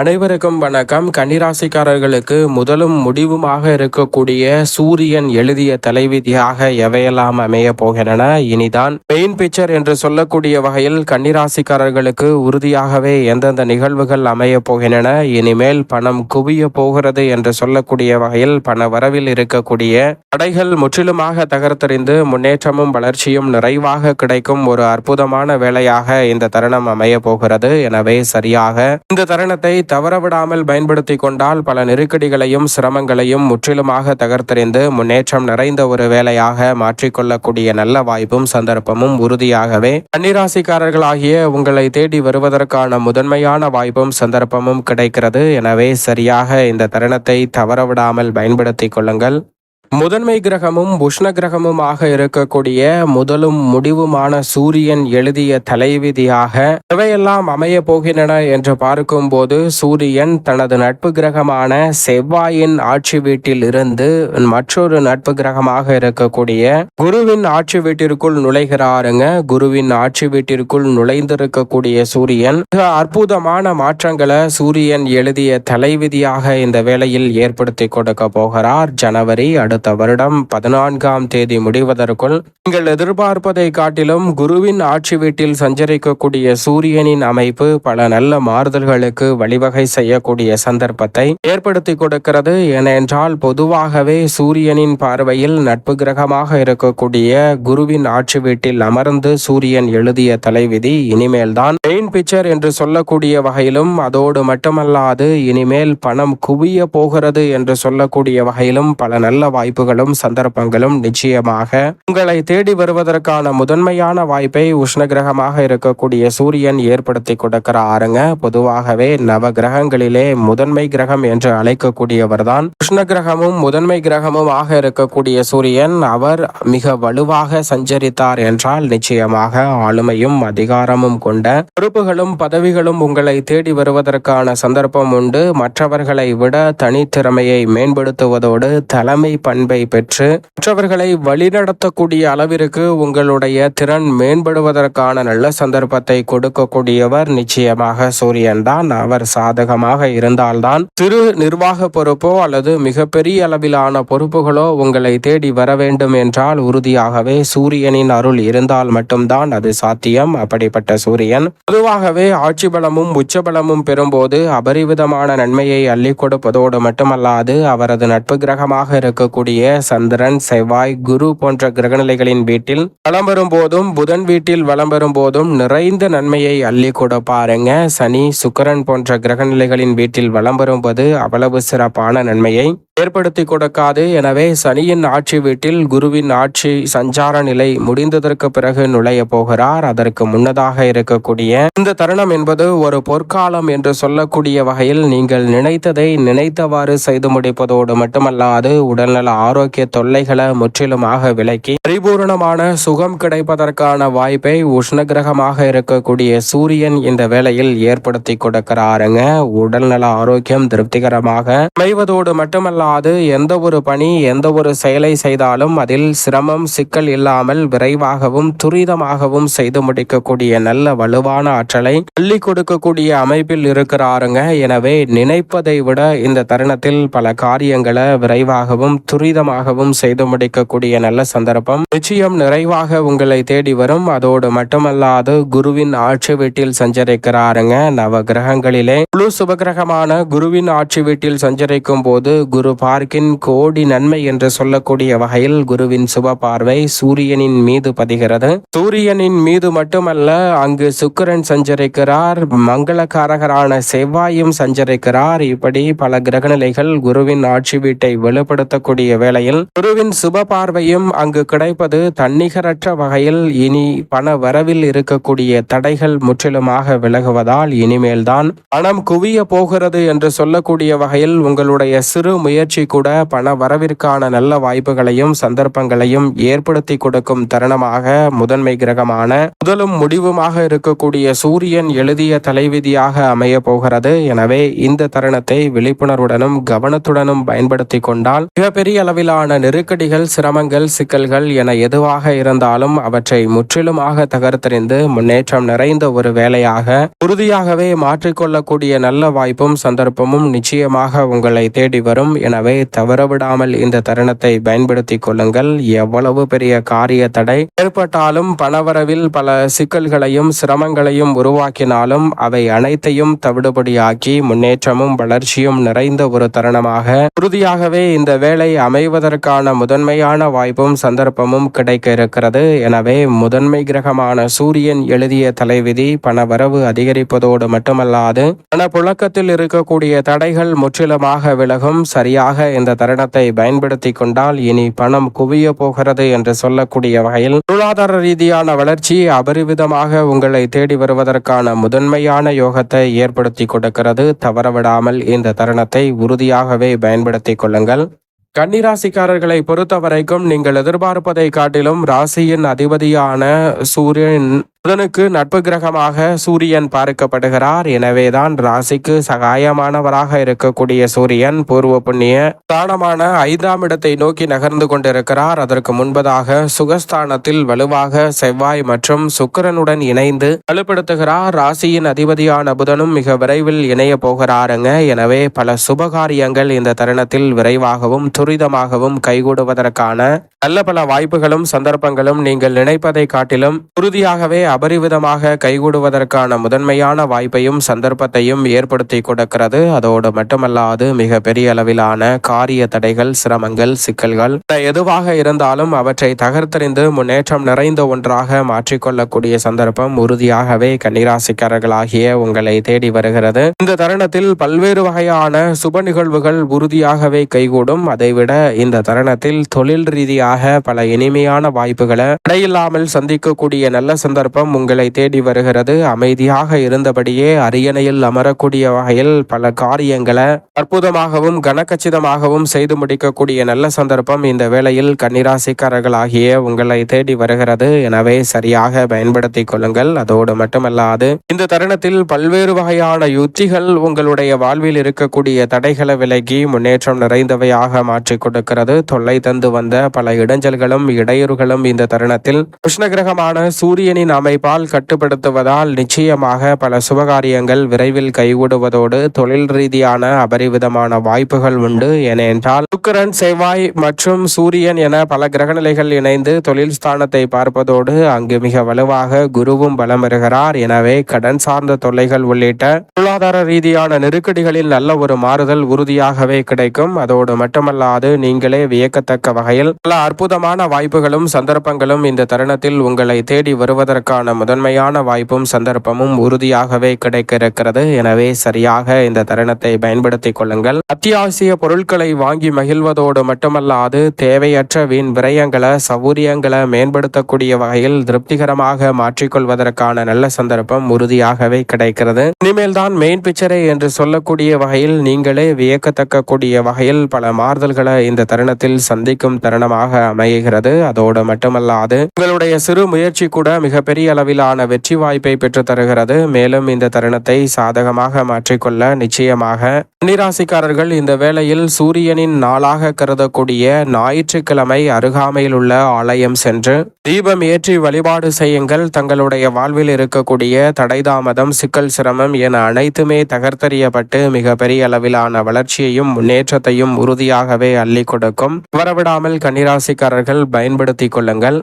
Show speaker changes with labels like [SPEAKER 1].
[SPEAKER 1] அனைவருக்கும் வணக்கம். கன்னிராசிக்காரர்களுக்கு முதலும் முடிவுமாக இருக்கக்கூடிய சூரியன் எழுதிய தலைவிதியாக எவையெல்லாம் அமைய போகின்றன? இனிதான் மெயின் பிக்சர் என்று சொல்லக்கூடிய வகையில் கன்னிராசிக்காரர்களுக்கு உறுதியாகவே எந்தெந்த நிகழ்வுகள் அமைய போகின்றன? இனிமேல் பணம் குவிய போகிறது என்று சொல்லக்கூடிய வகையில் பண வரவில் இருக்கக்கூடிய தடைகள் முற்றிலுமாக தகர்த்தறிந்து முன்னேற்றமும் வளர்ச்சியும் நிறைவாக கிடைக்கும் ஒரு அற்புதமான வேலையாக இந்த தருணம் அமைய போகிறது. எனவே சரியாக இந்த தருணத்தை தவறவிடாமல் பயன்படுத்தி கொண்டால் பல நெருக்கடிகளையும் சிரமங்களையும் முற்றிலுமாக தகர்த்தறிந்து முன்னேற்றம் நிறைந்த ஒரு வேலையாக மாற்றிக்கொள்ளக்கூடிய நல்ல வாய்ப்பும் சந்தர்ப்பமும் உறுதியாகவே. கன்னிராசிக்காரர்களாகிய உங்களை தேடி வருவதற்கான முதன்மையான வாய்ப்பும் சந்தர்ப்பமும் கிடைக்கிறது. எனவே சரியாக இந்த தருணத்தை தவறவிடாமல் பயன்படுத்திக் கொள்ளுங்கள். முதன்மை கிரகமும் உஷ்ண கிரகமுமாக இருக்கக்கூடிய முதலும் முடிவுமான சூரியன் எழுதிய தலைவிதியாக இவையெல்லாம் அமைய போகின்றன என்று பார்க்கும்போது சூரியன் தனது நட்பு கிரகமான செவ்வாயின் ஆட்சி வீட்டில் இருந்து மற்றொரு நட்பு கிரகமாக இருக்கக்கூடிய குருவின் ஆட்சி வீட்டிற்குள் நுழைகிறாருங்க. குருவின் ஆட்சி வீட்டிற்குள் நுழைந்திருக்கக்கூடிய சூரியன் மிக அற்புதமான மாற்றங்களை சூரியன் எழுதிய தலைவிதியாக இந்த வேளையில் ஏற்படுத்தி கொடுக்க போகிறார். ஜனவரி அடுத்த வருடம் பதினான்காம் தேதி முடிவதற்குள் நீங்கள் எதிர்பார்ப்பதை காட்டிலும் குருவின் ஆட்சி வீட்டில் சஞ்சரிக்கக்கூடிய சூரியனின் அமைப்பு பல நல்ல மாறுதல்களுக்கு வழிவகை செய்யக்கூடிய சந்தர்ப்பத்தை ஏற்படுத்தி கொடுக்கிறது. ஏனென்றால் பொதுவாகவே சூரியனின் பார்வையில் நட்பு கிரகமாக இருக்கக்கூடிய குருவின் ஆட்சி வீட்டில் அமர்ந்து சூரியன் எழுதிய தலைவிதி இனிமேல்தான் மெயின் பிக்சர் என்று சொல்லக்கூடிய வகையிலும் அதோடு மட்டுமல்லாது இனிமேல் பணம் குவிய போகிறது என்று சொல்லக்கூடிய வகையிலும் பல நல்ல வாய்ப்புகளும் சந்தர்ப்பங்களும் நிச்சயமாக உங்களை தேடி வருவதற்கான முதன்மையான வாய்ப்பை உஷ்ணகிரகமாக இருக்கக்கூடிய சூரியன் ஏற்படுத்தி கொடுக்கிறாருங்க. பொதுவாகவே நவ கிரகங்களிலே முதன்மை கிரகம் என்று அழைக்கக்கூடியவர்தான். உஷ்ண கிரகமும் முதன்மை கிரகமும் ஆக இருக்கக்கூடிய சூரியன் அவர் மிக வலுவாக சஞ்சரித்தார் என்றால் நிச்சயமாக ஆளுமையும் அதிகாரமும் கொண்ட பொறுப்புகளும் பதவிகளும் உங்களை தேடி வருவதற்கான சந்தர்ப்பம் உண்டு. மற்றவர்களை விட தனித்திறமையை மேம்படுத்துவதோடு தலைமை பணி பண்பை பெற்று மற்றவர்களை வழிநடத்தக்கூடிய அளவிற்கு உங்களுடைய திறன் மேம்படுவதற்கான நல்ல சந்தர்ப்பத்தை கொடுக்கக்கூடியவர் நிச்சயமாக சூரியன் தான். அவர் சாதகமாக இருந்தால்தான் சிறு நிர்வாக பொறுப்போ அல்லது மிகப்பெரிய அளவிலான பொறுப்புகளோ உங்களை தேடி வர வேண்டும் என்றால் உறுதியாகவே சூரியனின் அருள் இருந்தால் மட்டும்தான் அது சாத்தியம். அப்படிப்பட்ட சூரியன் பொதுவாகவே ஆட்சி பலமும் உச்சபலமும் பெறும்போது அபரிவிதமான நன்மையை அள்ளி கொடுப்பதோடு மட்டுமல்லாது அவரது நட்பு கிரகமாக இருக்கக்கூடிய சந்திரன் செவ்வாய் குரு போன்ற கிரகநிலைகளின் வீட்டில் வளம் வரும் போதும் புதன் வீட்டில் வளம் வரும் போதும் நிறைந்த நன்மையை அள்ளி கொடுப்பாருங்க சனி சுக்கரன் போன்ற கிரகநிலைகளின் வீட்டில் வளம் வரும்போது அவ்வளவு சிறப்பான நன்மையை ஏற்படுத்தி கொடுக்காது. எனவே சனியின் ஆட்சி வீட்டில் குருவின் ஆட்சி சஞ்சார நிலை முடிந்ததற்கு பிறகு நுழைய போகிறார். அதற்கு முன்னதாக இருக்கக்கூடிய இந்த தருணம் என்பது ஒரு பொற்காலம் என்று சொல்லக்கூடிய வகையில் நீங்கள் நினைத்ததை நினைத்தவாறு செய்து முடிப்பதோடு மட்டுமல்லாது உடல்நல ஆரோக்கிய தொல்லைகளை முற்றிலுமாக விலக்கி பரிபூரணமான சுகம் கிடைப்பதற்கான வாய்ப்பை உஷ்ணகிரகமாக இருக்கக்கூடிய சூரியன் இந்த வேளையில் ஏற்படுத்தி கொடுக்கிறாருங்க. உடல்நல ஆரோக்கியம் திருப்திகரமாக அமைவதோடு மட்டுமல்லாது எந்த ஒரு பணி எந்த ஒரு செயலை செய்தாலும் அதில் சிரமம் சிக்கல் இல்லாமல் விரைவாகவும் துரிதமாகவும் செய்து முடிக்கக்கூடிய நல்ல வலுவான ஆற்றலை அள்ளி கொடுக்கக்கூடிய அமைப்பில் இருக்கிறாருங்க. எனவே நினைப்பதை விட இந்த தருணத்தில் பல காரியங்களை விரைவாகவும் துரிதமாகவும் செய்து முடிக்கக்கூடிய நல்ல சந்தர்ப்பம் நிச்சயம் நிறைவாக உங்களை தேடி வரும். அதோடு மட்டுமல்லாது குருவின் ஆட்சி வீட்டில் சஞ்சரிக்கிறாருங்க. நவ கிரகங்களிலே முழு சுபகிரகமான குருவின் ஆட்சி வீட்டில் சஞ்சரிக்கும் போது குரு பார்க்கின் கோடி நன்மை என்று சொல்லக்கூடிய வகையில் குருவின் சுப பார்வை சூரியனின் மீது பதிகிறது. சூரியனின் மீது மட்டுமல்ல அங்கு சுக்கிரன் சஞ்சரிக்கிறார் மங்களகாரகரான செவ்வாயும் சஞ்சரிக்கிறார். இப்படி பல கிரகநிலைகள் குருவின் ஆட்சி வீட்டை வெளிப்படுத்தக்கூடிய வேளையில் குருவின் சுப பார்வையும் அங்கு கிடைப்பது தன்னிகரற்ற வகையில் இனி பண வரவில் இருக்கக்கூடிய தடைகள் முற்றிலுமாக விலகுவதால் இனிமேல்தான் பணம் குவிய போகிறது என்று சொல்லக்கூடிய வகையில் உங்களுடைய சிறு முயற்சி கூட பண வரவிற்கான நல்ல வாய்ப்புகளையும் சந்தர்ப்பங்களையும் ஏற்படுத்தி கொடுக்கும் தருணமாக முதன்மை கிரகமான முதலும் முடிவுமாக இருக்கக்கூடிய சூரியன் எழுதிய தலைவிதியாக அமைய போகிறது. எனவே இந்த தருணத்தை விழிப்புணர்வுடனும் கவனத்துடனும் பயன்படுத்தி கொண்டால் மிகப்பெரிய அளவிலான நெருக்கடிகள் சிரமங்கள் சிக்கல்கள் என எதுவாக இருந்தாலும் அவற்றை முற்றிலுமாக தகர்த்தறிந்து முன்னேற்றம் நிறைந்த ஒரு வேலையாக உறுதியாகவே மாற்றிக்கொள்ளக்கூடிய நல்ல வாய்ப்பும் சந்தர்ப்பமும் நிச்சயமாக உங்களை தேடி வரும். எனவே தவறவிடாமல் இந்த தருணத்தை பயன்படுத்திக் கொள்ளுங்கள். எவ்வளவு பெரிய காரிய தடை ஏற்பட்டாலும் பணவரவில் பல சிக்கல்களையும் சிரமங்களையும் உருவாக்கினாலும் அவை அனைத்தையும் தவிடுபடியாக்கி முன்னேற்றமும் வளர்ச்சியும் நிறைந்த ஒரு தருணமாக உறுதியாகவே இந்த வேலை அமைவதற்கான முதன்மையான வாய்ப்பும் சந்தர்ப்பம் சந்தர்ப்பமும் கிடைக்க இருக்கிறது எனவே முதன்மை கிரகமான சூரியன் எழுதிய தலைவிதி பணவரவு அதிகரிப்பதோடு மட்டுமல்லாது பணப்புழக்கத்தில் இருக்கக்கூடிய தடைகள் முற்றிலுமாக விலகும். சரியாக இந்த தருணத்தை பயன்படுத்தி கொண்டால் இனி பணம் குவிய போகிறது என்று சொல்லக்கூடிய வகையில் பொருளாதார ரீதியான வளர்ச்சி அபரிவிதமாக உங்களை தேடி வருவதற்கான முதன்மையான யோகத்தை ஏற்படுத்தி கொடுக்கிறது. தவறவிடாமல் இந்த தருணத்தை உறுதியாகவே பயன்படுத்திக் கொள்ளுங்கள். கன்னிராசிக்காரர்களை பொறுத்த வரைக்கும் நீங்கள் எதிர்பார்ப்பதை காட்டிலும் ராசியின் அதிபதியான சூரியன் புதனுக்கு நட்பு கிரகமாக சூரியன் பார்க்கப்படுகிறார். எனவேதான் ராசிக்கு சகாயமானவராக இருக்கக்கூடிய சூரியன் பூர்வ புண்ணிய ஸ்தானமான ஐந்தாம் இடத்தை நோக்கி நகர்ந்து கொண்டிருக்கிறார். அதற்கு முன்பதாக சுகஸ்தானத்தில் வலுவாக செவ்வாய் மற்றும் சுக்கிரனுடன் இணைந்து வலுப்படுத்துகிறார். ராசியின் அதிபதியான புதனும் மிக விரைவில் இணைய போகிறாருங்க. எனவே பல சுபகாரியங்கள் இந்த தருணத்தில் விரைவாகவும் துரிதமாகவும் கைகூடுவதற்கான நல்ல பல வாய்ப்புகளும் சந்தர்ப்பங்களும் நீங்கள் நினைப்பதை காட்டிலும் உறுதியாகவே அபரிவிதமாக கைகூடுவதற்கான முதன்மையான வாய்ப்பையும் சந்தர்ப்பத்தையும் ஏற்படுத்தி கொடுக்கிறது. அதோடு மட்டுமல்லாது மிக பெரிய அளவிலான காரிய தடைகள் சிரமங்கள் சிக்கல்கள் எதுவாக இருந்தாலும் அவற்றை தகர்த்தறிந்து முன்னேற்றம் நிறைந்த ஒன்றாக மாற்றிக்கொள்ளக்கூடிய சந்தர்ப்பம் உறுதியாகவே கன்னிராசிக்காரர்களாகிய உங்களை தேடி வருகிறது. இந்த தருணத்தில் பல்வேறு வகையான சுப நிகழ்வுகள் உறுதியாகவே கைகூடும். அதைவிட இந்த தருணத்தில் தொழில் ரீதியாக பல இனிமையான வாய்ப்புகளை தடையில்லாமல் சந்திக்கக்கூடிய நல்ல சந்தர்ப்பம் உங்களை தேடி வருகிறது. அமைதியாக இருந்தபடியே அரியணையில் அமரக்கூடிய வகையில் பல காரியங்களை அற்புதமாகவும் கனக்கச்சிதமாகவும் செய்து முடிக்கக்கூடிய நல்ல சந்தர்ப்பம் இந்த வேளையில் கன்னிராசிக்காரர்களாகிய உங்களை தேடி வருகிறது. எனவே சரியாக பயன்படுத்திக் கொள்ளுங்கள். அதோடு மட்டுமல்லாது இந்த தருணத்தில் பல்வேறு வகையான யுத்திகள் உங்களுடைய வாழ்வில் இருக்கக்கூடிய தடைகளை விலகி முன்னேற்றம் நிறைந்தவையாக மாற்றிக் கொடுக்கிறது. தொல்லை தந்து வந்த பல இடைஞ்சல்களும் இடையூறுகளும் இந்த தருணத்தில் கிருஷ்ணகிரகமான சூரியனின் அமை உழைப்பால் கட்டுப்படுத்துவதால் நிச்சயமாக பல சுபகாரியங்கள் விரைவில் கைகூடுவதோடு தொழில் ரீதியான அபரிவிதமான வாய்ப்புகள் உண்டு. ஏனென்றால் சுக்கரன் செவ்வாய் மற்றும் சூரியன் என பல கிரகநிலைகள் இணைந்து தொழில் ஸ்தானத்தை பார்ப்பதோடு அங்கு மிக வலுவாக குருவும் பலம் பெறுகிறார். எனவே கடன் சார்ந்த தொல்லைகள் உள்ளிட்ட பொருளாதார ரீதியான நெருக்கடிகளில் நல்ல ஒரு மாறுதல் உறுதியாகவே கிடைக்கும். அதோடு மட்டுமல்லாது நீங்களே வியக்கத்தக்க வகையில் பல அற்புதமான வாய்ப்புகளும் சந்தர்ப்பங்களும் இந்த தருணத்தில் உங்களை தேடி வருவதற்கான முதன்மையான வாய்ப்பும் சந்தர்ப்பமும் உறுதியாகவே கிடைக்க இருக்கிறது எனவே சரியாக இந்த தருணத்தை பயன்படுத்திக் கொள்ளுங்கள். அத்தியாவசிய பொருட்களை வாங்கி மகிழ்வதோடு மட்டுமல்லாது தேவையற்ற வீண் விரயங்களை சௌரியங்களை மேம்படுத்தக்கூடிய வகையில் திருப்திகரமாக மாற்றிக்கொள்வதற்கான நல்ல சந்தர்ப்பம் உறுதியாகவே கிடைக்கிறது. இனிமேல் தான் மெயின் பிக்சரை என்று சொல்லக்கூடிய வகையில் நீங்களே வியக்கத்தக்க கூடிய வகையில் பல மாறுதல்களை இந்த தருணத்தில் சந்திக்கும் தருணமாக அமைகிறது. அதோடு மட்டுமல்லாது உங்களுடைய சிறு முயற்சி கூட மிகப்பெரிய அளவிலான வெற்றி வாய்ப்பை பெற்று தருகிறது மேலும் இந்த தருணத்தை சாதகமாக மாற்றிக்கொள்ள நிச்சயமாக கன்னிராசிக்காரர்கள் இந்த வேளையில் சூரியனின் நாளாக கருதக்கூடிய ஞாயிற்றுக்கிழமை அருகாமையில் உள்ள ஆலயம் சென்று தீபம் ஏற்றி வழிபாடு செய்யுங்கள். தங்களுடைய வாழ்வில் இருக்கக்கூடிய தடைதாமதம் சிக்கல் சிரமம் என அனைத்துமே தகர்த்தறியப்பட்டு மிக பெரிய அளவிலான வளர்ச்சியையும் முன்னேற்றத்தையும் உறுதியாகவே அள்ளி கொடுக்கும். வரவிடாமல் கன்னிராசிக்காரர்கள் பயன்படுத்திக் கொள்ளுங்கள்.